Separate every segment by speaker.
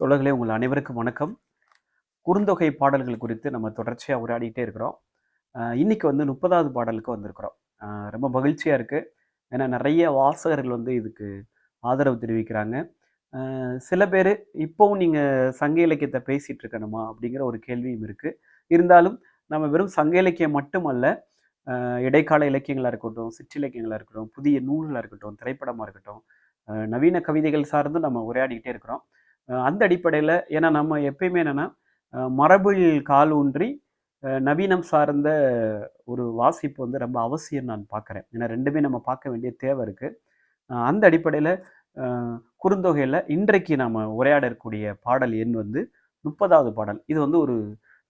Speaker 1: தொடர்களே உங்கள் அனைவருக்கும் வணக்கம். குறுந்தொகை பாடல்கள் குறித்து நம்ம தொடர்ச்சியாக உரையாடிட்டே இருக்கிறோம். இன்றைக்கி வந்து முப்பதாவது பாடலுக்கு வந்திருக்கிறோம். ரொம்ப மகிழ்ச்சியாக இருக்குது ஏன்னா நிறைய வாசகர்கள் வந்து இதுக்கு ஆதரவு தெரிவிக்கிறாங்க. சில பேர் இப்போவும் நீங்கள் சங்க இலக்கியத்தை பேசிகிட்டு இருக்கணுமா அப்படிங்கிற ஒரு கேள்வியும் இருக்குது இருந்தாலும் நம்ம வெறும் சங்க இலக்கியம் மட்டுமல்ல இடைக்கால இலக்கியங்களாக இருக்கட்டும் சிற்றிலக்கியங்களாக இருக்கட்டும் புதிய நூல்களாக இருக்கட்டும் திரைப்படமாக இருக்கட்டும் நவீன கவிதைகள் சார்ந்து நம்ம உரையாடிக்கிட்டே இருக்கிறோம். அந்த அடிப்படையில் ஏன்னா நம்ம எப்பயுமே என்னென்னா மரபில் கால் ஊன்றி நவீனம் சார்ந்த ஒரு வாசிப்பு வந்து ரொம்ப அவசியம் நான் பார்க்குறேன் ஏன்னா ரெண்டுமே நம்ம பார்க்க வேண்டிய தேவை இருக்குது அந்த அடிப்படையில் குறுந்தொகையில் இன்றைக்கு நாம் உரையாட இருக்கக்கூடிய பாடல் எண் வந்து முப்பதாவது பாடல். இது வந்து ஒரு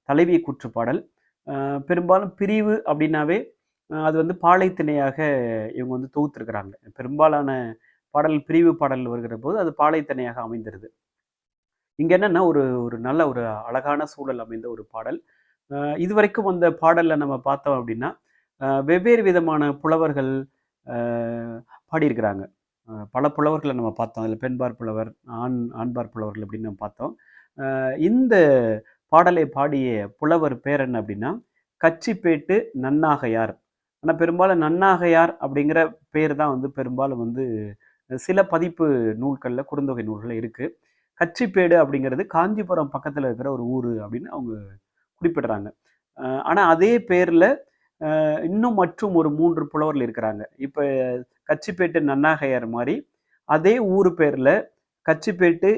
Speaker 1: தலைவிய கூற்று பாடல். பெரும்பாலும் பிரிவு அப்படின்னாவே அது வந்து பாலைத்திணையாக இவங்க வந்து தொகுத்துருக்குறாங்க. பெரும்பாலான பாடல் பிரிவு பாடல் வருகிற போது அது பாலைத்திணையாக அமைந்திருது. இங்கே என்னென்னா ஒரு ஒரு நல்ல ஒரு அழகான சூழல் அமைந்த ஒரு பாடல். இது இதுவரைக்கும் அந்த பாடலில் நம்ம பார்த்தோம் அப்படின்னா வெவ்வேறு விதமான புலவர்கள் பாடியிருக்கிறாங்க. பல புலவர்களை நம்ம பார்த்தோம். அதில் பெண்பார் புலவர் ஆண் ஆண்பார் புலவர்கள் அப்படின்னு நம்ம பார்த்தோம். இந்த பாடலை பாடிய புலவர் பேர் என்ன அப்படின்னா கச்சிப்பேட்டு நன்னாகையார். ஆனால் பெரும்பாலும் நன்னாகையார் அப்படிங்கிற பேர் தான் வந்து பெரும்பாலும் வந்து சில பதிப்பு நூல்களில் குறுந்தொகை நூல்களில் இருக்குது கச்சிப்பேடு அப்படிங்கிறது காஞ்சிபுரம் பக்கத்தில் இருக்கிற ஒரு ஊர் அப்படின்னு அவங்க குறிப்பிடுறாங்க. ஆனால் அதே பேரில் இன்னும் மற்றும் ஒரு மூன்று புலவர்கள் இருக்கிறாங்க. இப்போ கச்சிப்பேட்டு நன்னாகையார் மாதிரி அதே ஊர் பேரில் கச்சிப்பேட்டு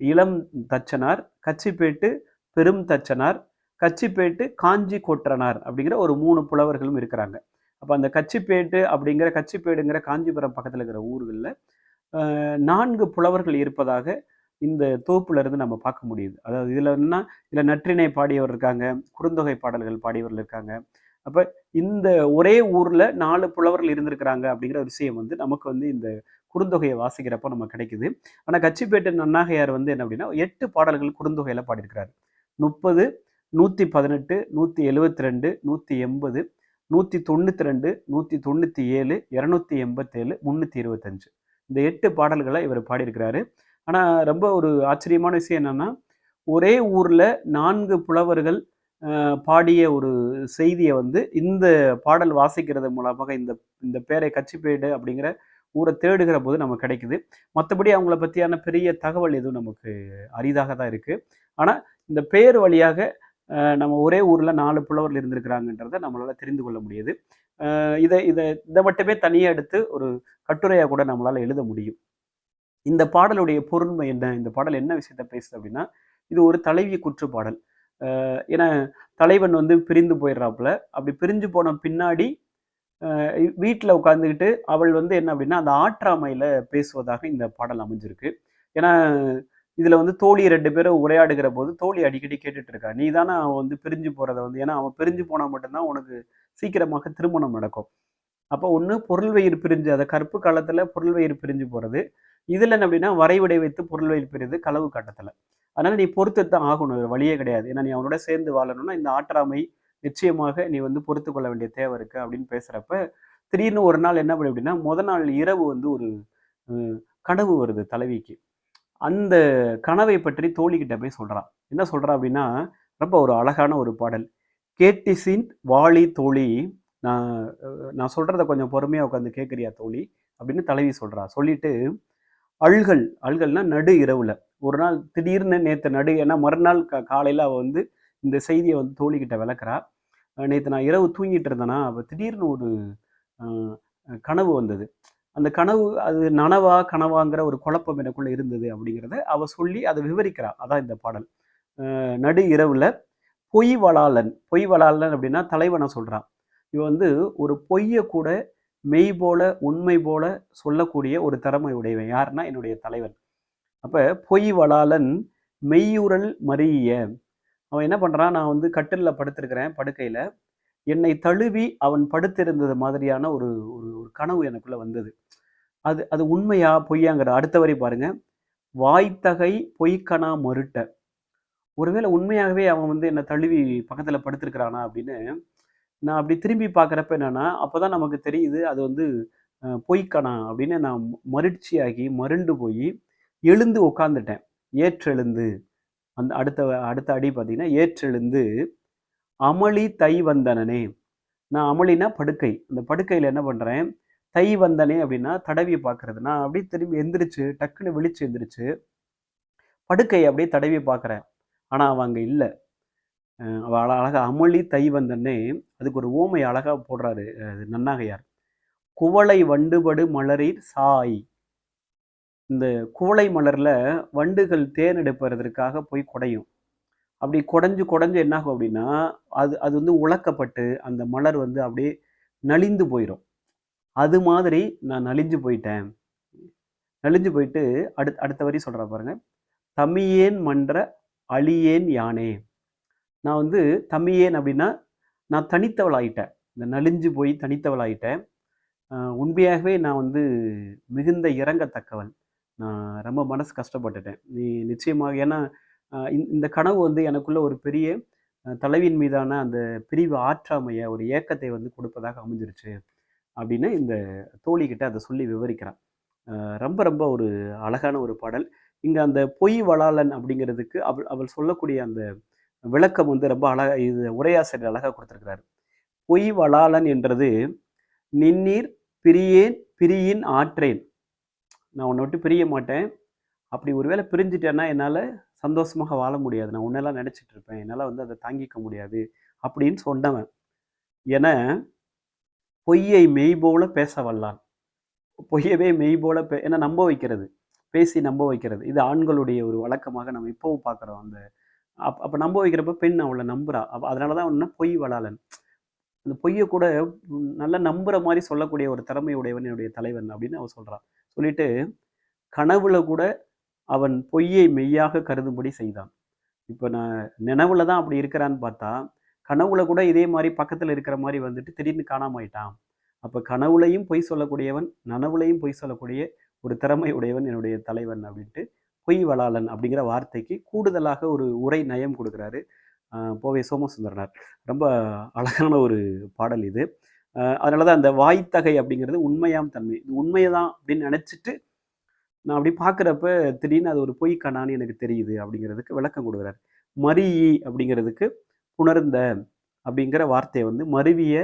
Speaker 1: இளம் தச்சனார் கச்சிப்பேட்டு பெரும் தச்சனார் கச்சிப்பேட்டு காஞ்சி கொற்றனார் அப்படிங்கிற ஒரு மூணு புலவர்களும் இருக்கிறாங்க. அப்போ அந்த கச்சிப்பேட்டு அப்படிங்கிற கச்சிப்பேடுங்கிற காஞ்சிபுரம் பக்கத்தில் இருக்கிற ஊர்களில் நான்கு புலவர்கள் இருப்பதாக இந்த தொகுப்புல இருந்து நம்ம பார்க்க முடியுது. அதாவது இதில் என்ன இதில் நற்றிணை பாடியவர் இருக்காங்க குறுந்தொகை பாடல்கள் பாடியவர்கள் இருக்காங்க. அப்போ இந்த ஒரே ஊரில் நாலு புலவர்கள் இருந்திருக்கிறாங்க அப்படிங்கிற ஒரு விஷயம் வந்து நமக்கு வந்து இந்த குறுந்தொகையை வாசிக்கிறப்போ நம்ம கிடைக்குது. ஆனால் கச்சிப்பேட்டு நன்னாகையார் வந்து என்ன அப்படின்னா எட்டு பாடல்கள் குறுந்தொகையில் பாடியிருக்கிறார். முப்பது நூற்றி பதினெட்டு நூற்றி எழுவத்தி ரெண்டு நூற்றி எண்பது நூற்றி தொண்ணூற்றி ரெண்டு நூற்றி தொண்ணூற்றி ஏழு இரநூத்தி எண்பத்தேழு முந்நூற்றி இருபத்தஞ்சு இந்த எட்டு பாடல்களை இவர் பாடியிருக்கிறாரு. ஆனால் ரொம்ப ஒரு ஆச்சரியமான விஷயம் என்னென்னா ஒரே ஊரில் நான்கு புலவர்கள் பாடிய ஒரு செய்தியை வந்து இந்த பாடல் வாசிக்கிறது மூலமாக இந்த இந்த பேரை கச்சிப்பேடு அப்படிங்கிற ஊரை தேடுகிற போது நமக்கு கிடைக்குது. மற்றபடி அவங்கள பற்றியான பெரிய தகவல் எதுவும் நமக்கு அரிதாக தான் இருக்குது ஆனால் இந்த பேர் வழியாக நம்ம ஒரே ஊரில் நாலு புலவர்கள் இருந்திருக்கிறாங்கன்றதை நம்மளால் தெரிந்து கொள்ள முடியுது. இதை இதை இதை மட்டுமே தனியாக எடுத்து ஒரு கட்டுரையாக கூட நம்மளால் எழுத முடியும். இந்த பாடலுடைய பொருண்மை என்ன? இந்த பாடல் என்ன விஷயத்த பேசுது அப்படின்னா இது ஒரு தலைவி குற்று பாடல் ஏன்னா தலைவன் வந்து பிரிந்து போயிடுறாப்புல. அப்படி பிரிஞ்சு போன பின்னாடி வீட்டில் உட்காந்துக்கிட்டு அவள் வந்து என்ன அப்படின்னா அந்த ஆற்றாமையில் பேசுவதாக இந்த பாடல் அமைஞ்சிருக்கு. ஏன்னா இதில் வந்து தோழி ரெண்டு பேரும் உரையாடுகிற போது தோழி அடிக்கடி கேட்டுட்டு இருக்கா நீ தானே அவன் வந்து பிரிஞ்சு போகிறத வந்து ஏன்னா அவன் பிரிஞ்சு போனால் மட்டும்தான் உனக்கு சீக்கிரமாக திருமணம் நடக்கும். அப்போ ஒன்று பொருள் வயிறு பிரிஞ்சு அதை கருப்பு காலத்தில் பொருள் வயிறு பிரிஞ்சு போகிறது இதில் என்ன அப்படின்னா வரைவிடை வைத்து பொருள் வயிறு பிரிது களவு காட்டத்தில். அதனால் நீ பொறுத்து தான் ஆகணும் வழியே கிடையாது. ஏன்னா நீ அவனோட சேர்ந்து வாழணும்னா இந்த ஆற்றாமை நிச்சயமாக நீ வந்து பொறுத்து கொள்ள வேண்டிய தேவை இருக்குது அப்படின்னு பேசுகிறப்ப திடீர்னு ஒரு நாள் என்ன பண்ணி அப்படின்னா முத நாள் இரவு வந்து ஒரு கனவு வருது தலைவிக்கு. அந்த கனவை பற்றி தோழிக்கிட்ட போய் சொல்கிறான் என்ன சொல்கிறா அப்படின்னா ரொம்ப ஒரு அழகான ஒரு பாடல். கேட்டிசின் வாளி தோழி நான் நான் சொல்கிறத கொஞ்சம் பொறுமையாக உட்காந்து கேட்குறியா தோழி? அப்படின்னு தலைவி சொல்கிறா சொல்லிட்டு அழுகல் அழுகல்னா நடு இரவில். ஒரு நாள் திடீர்னு நேற்று நடு ஏன்னா மறுநாள் கா காலையில் அவள் வந்து இந்த செய்தியை வந்து தோழிக்கிட்ட விளக்குறா. நேற்று நான் இரவு தூங்கிட்டு இருந்தேன்னா அவள் திடீர்னு ஒரு கனவு வந்தது. அந்த கனவு அது நனவா கனவாங்கிற ஒரு குழப்பம் எனக்குள்ளே இருந்தது அப்படிங்கிறத அவள் சொல்லி அதை விவரிக்கிறா. அதான் இந்த பாடல். நடு இரவில் பொய் வளாளன் பொய் வளாளன் அப்படின்னா தலைவனை சொல்கிறான் இவன் வந்து ஒரு பொய்யை கூட மெய் போல உண்மை போல சொல்லக்கூடிய ஒரு திறமை உடையவன் யாருன்னா என்னுடைய தலைவன். அப்போ பொய் வளாளன் மெய்யுரல் மறிய. அவன் என்ன பண்ணுறான் நான் வந்து கட்டிலில் படுத்திருக்கிறேன் படுக்கையில். என்னை தழுவி அவன் படுத்திருந்தது மாதிரியான ஒரு ஒரு ஒரு கனவு எனக்குள்ளே வந்தது. அது அது உண்மையா பொய்யாங்கிற அடுத்த வரை பாருங்க. வாய்த்தகை பொய்க்கணா மறுட்ட ஒருவேளை உண்மையாகவே அவன் வந்து என்னை தழுவி பக்கத்தில் படுத்திருக்கிறானா அப்படின்னு நான் அப்படி திரும்பி பார்க்குறப்ப என்னென்னா அப்போ தான் நமக்கு தெரியுது அது வந்து பொய்க்கணா அப்படின்னு நான் மருட்சியாகி மருண்டு போய் எழுந்து உட்காந்துட்டேன் ஏற்றெழுந்து. அந்த அடுத்த அடுத்த அடி பார்த்தீங்கன்னா ஏற்றெழுந்து. அமளி தை வந்தனனே. நான் அமளினா படுக்கை. அந்த படுக்கையில் என்ன பண்ணுறேன் தை வந்தனே அப்படின்னா தடவி பார்க்கறது. நான் அப்படியே திரும்பி எந்திரிச்சு டக்குன்னு விழிச்சு எந்திரிச்சு படுக்கையை அப்படியே தடவி பார்க்குறேன். ஆனால் அவன் அங்கே இல்லை. அவள் அழ அமளி தை வந்தனே அதுக்கு ஒரு ஓமை அழகாக போடுறாரு அது நன்னாகையார். குவளை வண்டுபடு மலரில் சாய். இந்த குவளை மலரில் வண்டுகள் தேன் எடுப்பதற்காக போய் குடையும். அப்படி குடஞ்சு குடஞ்சு என்னாகும் அப்படின்னா அது அது வந்து உலக்கப்பட்டு அந்த மலர் வந்து அப்படியே நலிந்து போயிடும் அது மாதிரி நான் நலிஞ்சு போயிட்டேன். நலிஞ்சு போயிட்டு அடுத் அடுத்த வரி சொல்கிறேன் பாருங்க. தமியேன் மன்ற அழியேன் யானே. நான் வந்து தம்பியேன் அப்படின்னா நான் தனித்தவளாயிட்டேன். இந்த நலிஞ்சு போய் தனித்தவளாயிட்டேன். உண்மையாகவே நான் வந்து மிகுந்த இறங்கத்தக்கவள் நான் ரொம்ப மனசு கஷ்டப்பட்டுட்டேன். நீ நிச்சயமாக ஏன்னா இந்த இந்த கனவு வந்து எனக்குள்ள ஒரு பெரிய தலைவியின் மீதான அந்த பிரிவு ஆற்றாமையை ஒரு ஏக்கத்தை வந்து கொடுப்பதாக அமைஞ்சிருச்சு அப்படின்னு இந்த தோழிக்கிட்ட அதை சொல்லி விவரிக்கிறான். ரொம்ப ரொம்ப ஒரு அழகான ஒரு பாடல். இங்கே அந்த பொய் வளாளன் அப்படிங்கிறதுக்கு அவள் அவள் சொல்லக்கூடிய அந்த விளக்கம் வந்து ரொம்ப அழகா இது உரையாசிரியர் அழகாக கொடுத்துருக்கிறார். பொய் வளாளன் என்றது நின்னீர் பிரியேன் பிரியின் ஆற்றேன். நான் உன்னை விட்டு பிரிய மாட்டேன். அப்படி ஒருவேளை பிரிஞ்சிட்டேன்னா என்னால் சந்தோஷமாக வாழ முடியாது. நான் உன்னெல்லாம் நினச்சிட்டு இருப்பேன். என்னால் வந்து அதை தாங்கிக்க முடியாது அப்படின்னு சொன்னவன். என பொய்யை மெய் போல பேச வல்லான். பொய்யவே மெய் போல பே ஏன்னா நம்ப வைக்கிறது. பேசி நம்ப வைக்கிறது. இது ஆண்களுடைய ஒரு வழக்கமாக நம்ம இப்போவும் பார்க்குறோம். அந்த அப் அப்போ நம்ப வைக்கிறப்ப பெண் அவளை நம்புறா. அப்போ அதனால தான் ஒன்று பொய் வளாளன். அந்த பொய்யை கூட நல்லா நம்புற மாதிரி சொல்லக்கூடிய ஒரு திறமையுடையவன் என்னுடைய தலைவன் அப்படின்னு அவன் சொல்கிறான் சொல்லிட்டு கனவுல கூட அவன் பொய்யை மெய்யாக கருதும்படி செய்தான். இப்போ நான் நினைவுல தான் அப்படி இருக்கிறான்னு பார்த்தா கனவுல கூட இதே மாதிரி பக்கத்தில் இருக்கிற மாதிரி வந்துட்டு திடீர்னு காணாமாயிட்டான். அப்போ கனவுலையும் பொய் சொல்லக்கூடியவன் நனவுலையும் பொய் சொல்லக்கூடிய ஒரு திறமை உடையவன் என்னுடைய தலைவன் அப்படின்ட்டு பொய் வளாளன் அப்படிங்கிற வார்த்தைக்கு கூடுதலாக ஒரு உரை நயம் கொடுக்குறாரு போவே சோமசுந்தரனார். ரொம்ப அழகான ஒரு பாடல் இது. அதனால தான் அந்த வாய்த்தகை அப்படிங்கிறது உண்மையாம் தன்மை. இது உண்மையதான் அப்படின்னு நினச்சிட்டு நான் அப்படி பார்க்குறப்ப திடீர்னு அது ஒரு பொய் கணான்னு எனக்கு தெரியுது அப்படிங்கிறதுக்கு விளக்கம் கொடுக்குறாரு. மரியி அப்படிங்கிறதுக்கு புணர்ந்த அப்படிங்கிற வார்த்தையை வந்து மருவிய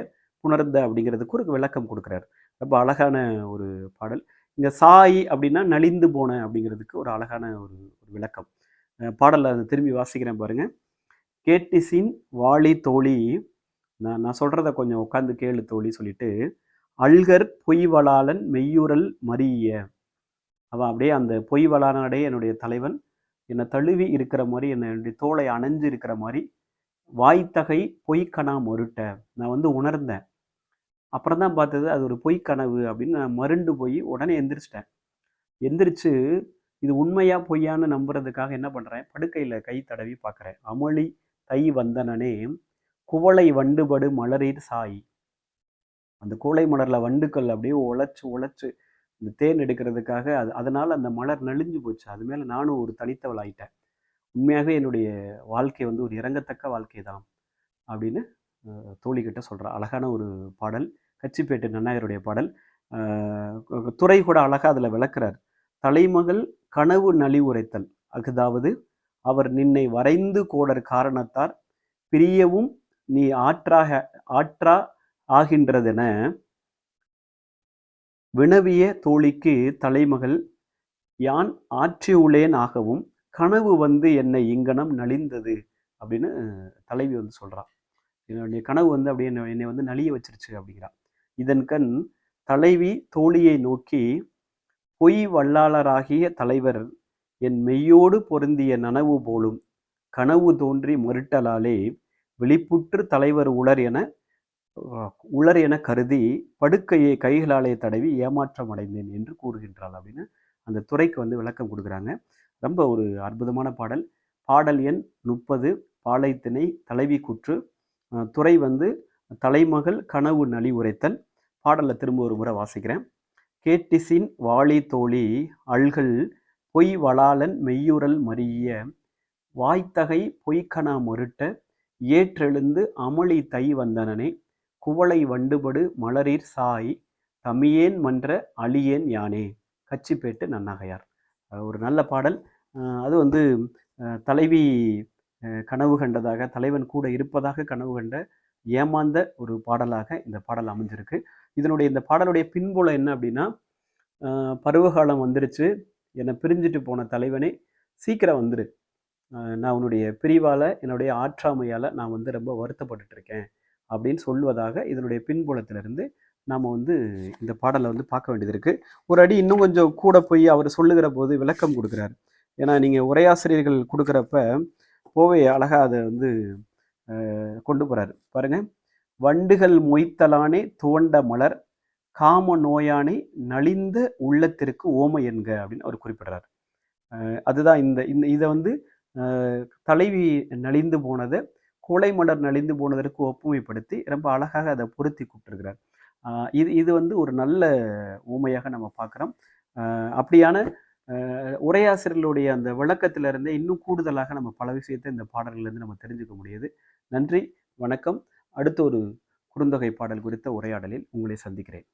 Speaker 1: புணர்ந்த அப்படிங்கிறதுக்கு ஒரு விளக்கம் கொடுக்குறாரு. ரொம்ப அழகான ஒரு பாடல். இங்கே சாய் அப்படின்னா நலிந்து போன அப்படிங்கிறதுக்கு ஒரு அழகான ஒரு ஒரு விளக்கம். பாடலில் அதை திரும்பி வாசிக்கிறேன் பாருங்க. கேட்டிசின் வாளி தோழி. நான் நான் சொல்கிறத கொஞ்சம் உட்காந்து கேளு தோழி சொல்லிட்டு அல்கர் பொய்வளாளன் மெய்யுரல் மரிய அவன் அப்படியே அந்த பொய்வளானடே என்னுடைய தலைவன். என்னை தழுவி இருக்கிற மாதிரி என்னுடைய தோலை அணைஞ்சு இருக்கிற மாதிரி வாய்த்தகை பொய்க்கணா மொருட்ட. நான் வந்து உணர்ந்தேன். அப்புறம் தான் பார்த்தது அது ஒரு பொய் கனவு அப்படின்னு நான் மருண்டு போய் உடனே எந்திரிச்சிட்டேன். எந்திரிச்சு இது உண்மையா பொய்யான்னு நம்புறதுக்காக என்ன பண்ணுறேன் படுக்கையில் கை தடவி பார்க்குறேன். அமளி தை வந்தனனே குவளை வண்டுபடு மலரீர் சாய். அந்த கூளை மலரில் வண்டுக்கள் அப்படியே உழைச்சு உழைச்சு இந்த தேன் எடுக்கிறதுக்காக அது அதனால் அந்த மலர் நலிஞ்சு போச்சு. அது மேலே நானும் ஒரு தனித்தவள் ஆயிட்டேன் உண்மையாகவே என்னுடைய வாழ்க்கை வந்து ஒரு இறங்கத்தக்க வாழ்க்கை தான் அப்படின்னு தோழிக்கிட்ட சொல்கிறேன் அழகான ஒரு பாடல். கச்சிப்பேட்டு நன்னாயருடைய பாடல். துறை கூட அழகாக அதில் விளக்குறார். தலைமகள் கனவு நலி உரைத்தல் அஃதாவது அவர் நின்னை வரைந்து கோடர் காரணத்தார் பிரியவும் நீ ஆற்றாக ஆற்றா ஆகின்றதென வினவிய தோழிக்கு தலைமகள் யான் ஆற்றியுள்ளேன் ஆகவும் கனவு வந்து என்னை இங்கனம் நலிந்தது அப்படின்னு தலைவி வந்து சொல்கிறான் என்னுடைய கனவு வந்து அப்படியே என்னை என்னை வந்து நலிய வச்சிருச்சு அப்படிங்கிறான் இதன் கண் தலைவி தோழியை நோக்கி பொய் வல்லாளராகிய தலைவர் என் மெய்யோடு பொருந்திய நனவு போலும் கனவு தோன்றி மறுட்டலாலே வெளிப்புற்று தலைவர் உளர் என உளர் என கருதி படுக்கையை கைகளாலே தடவி ஏமாற்றம் அடைந்தேன் என்று கூறுகின்றாள் அப்படின்னு அந்த துறைக்கு வந்து விளக்கம் கொடுக்குறாங்க. ரொம்ப ஒரு அற்புதமான பாடல். பாடல் எண் முப்பது பாலைத்திணை தலைவி குற்று. துறை வந்து தலைமகள் கனவு நலி உரைத்தல். பாடலை திரும்ப ஒரு முறை வாசிக்கிறேன். கேட்டிசின் வாளி தோழி அல்கள் பொய் வளாளன் மெய்யுரல் மறிய வாய்த்தகை பொய்க்கணா முருட்ட ஏற்றெழுந்து அமளி தை வந்தனனே குவளை வண்டுபடு மலரீர் சாய் தமியேன் மன்ற அழியேன் யானே. கச்சிப்பேட்டு நன்னகையார். ஒரு நல்ல பாடல். அது வந்து தலைவி கனவு கண்டதாக தலைவன் கூட இருப்பதாக கனவு கண்ட ஏமாந்த ஒரு பாடலாக இந்த பாடல் அமைஞ்சிருக்கு. இதனுடைய இந்த பாடலுடைய பின்புலம் என்ன அப்படின்னா பருவகாலம் வந்துருச்சு. என்னை பிரிஞ்சுட்டு போன தலைவனே சீக்கிரம் வந்துரு. நான் உன்னுடைய பிரிவால் என்னுடைய ஆற்றாமையால் நான் வந்து ரொம்ப வருத்தப்பட்டுட்டு இருக்கேன் அப்படின்னு சொல்வதாக இதனுடைய பின்புலத்திலிருந்து நாம் வந்து இந்த பாடலை வந்து பார்க்க வேண்டியது இருக்குது ஒரு அடி இன்னும் கொஞ்சம் கூட போய் அவர் சொல்லுகிற போது விளக்கம் கொடுக்குறாரு. ஏன்னா நீங்கள் உரையாசிரியர்கள் கொடுக்குறப்ப போவே அழகாக அதை வந்து கொண்டு போகிறாரு பாருங்க. வண்டுகள் மொய்த்தலானே துவண்ட மலர் காம நோயானே நலிந்த உள்ளத்திற்கு ஓமை என்க அப்படின்னு அவர் குறிப்பிடுறாரு. அதுதான் இந்த இந்த இதை வந்து தலைவி நலிந்து போனதை கோலை மலர் நலிந்து போனதற்கு ஒப்புமைப்படுத்தி ரொம்ப அழகாக அதை பொருத்தி கூப்பிட்டுருக்கிறார். இது இது வந்து ஒரு நல்ல ஊமையாக நம்ம பார்க்குறோம். அப்படியான உரையாசிரியர்களுடைய அந்த விளக்கத்திலிருந்தே இன்னும் கூடுதலாக நம்ம பல விஷயத்தை இந்த பாடல்கள்லேருந்து நம்ம தெரிஞ்சுக்க முடியுது. நன்றி வணக்கம். அடுத்த ஒரு குறுந்தொகை பாடல் குறித்த உரையாடலில் உங்களை சந்திக்கிறேன்.